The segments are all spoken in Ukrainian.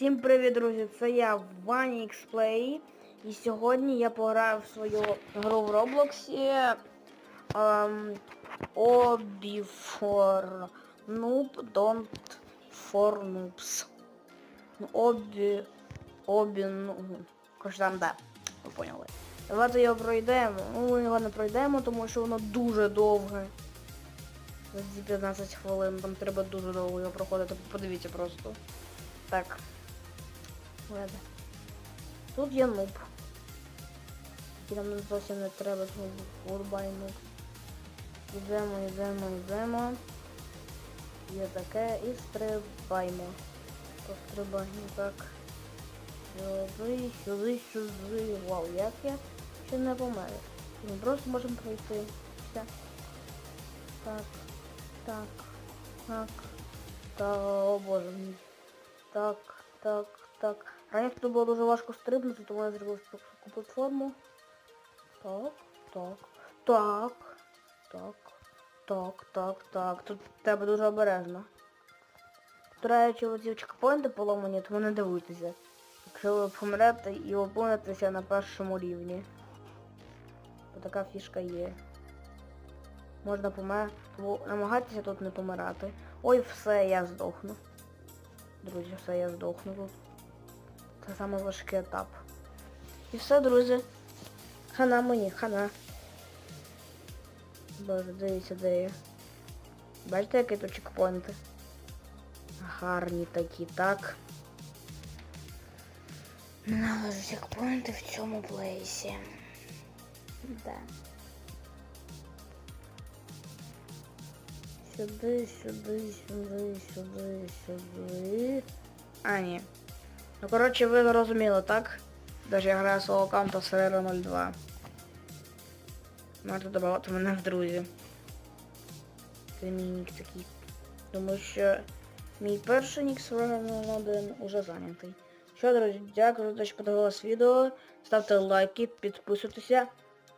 Всім привіт, друзі! Це я Ваня Xplay. І сьогодні я пограю в свою гру в Роблоксі Obby for Noob Don't for Noobs. Обі... Обі... Ну, коротше там, да. Ви поняли. Давайте його пройдемо. Ну, ми його не пройдемо, тому що воно дуже довге. За ці 15 хвилин, там треба дуже довго його проходити. Подивіться просто. Так. Ладно. Тут є нуб. І нам зовсім не треба гурбай нуб. Йдемо, йдемо, йдемо. Є таке і стрибаємо. Пострибаємо так. Сюди, сюди, сюди. Вау, як я ще не помер. Ми просто можемо пройти. Все. Так. Так. Так. Та, о боже мій. Так, так, так. Раніше тут було дуже важко стрибнути, тому я зробив таку платформу. Так, так, так, так, так, так, так. Тут треба дуже обережно. До речі, оці чекпоінти поломані, тому не дивуйтеся. Якщо ви помрете і опинитеся на першому рівні. То така фішка є. Можна помер... тому намагайтеся тут не помирати. Ой, все, я здохну. Друзі, все, я здохну тут. Це саме важкий етап. І все, друзі. Хана мені, хана. Боже, дивіться, де я. Бачите, які тут чекпоінти? Гарні такі, так. Ненавижу чекпоінти в цьому плейсі. Да. Сюди, сюди, сюди, сюди, сюди. А, ні. Ну, коротше, ви зрозуміли, так? Даже я граю свого аккаунта Serero 02. Можете додавати мене в друзі. Це мій нік такий. Тому що мій перший нік Serero 01 уже зайнятий. Що, друзі, дякую за те, що подивились відео. Ставте лайки, підписуйтеся.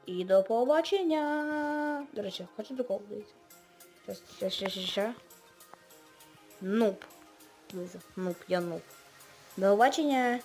І до побачення. До речі, хочу прикол дивіться. Сейчас, сейчас, сейчас, сейчас. Нуб. Нуб, я нуб. До побачення.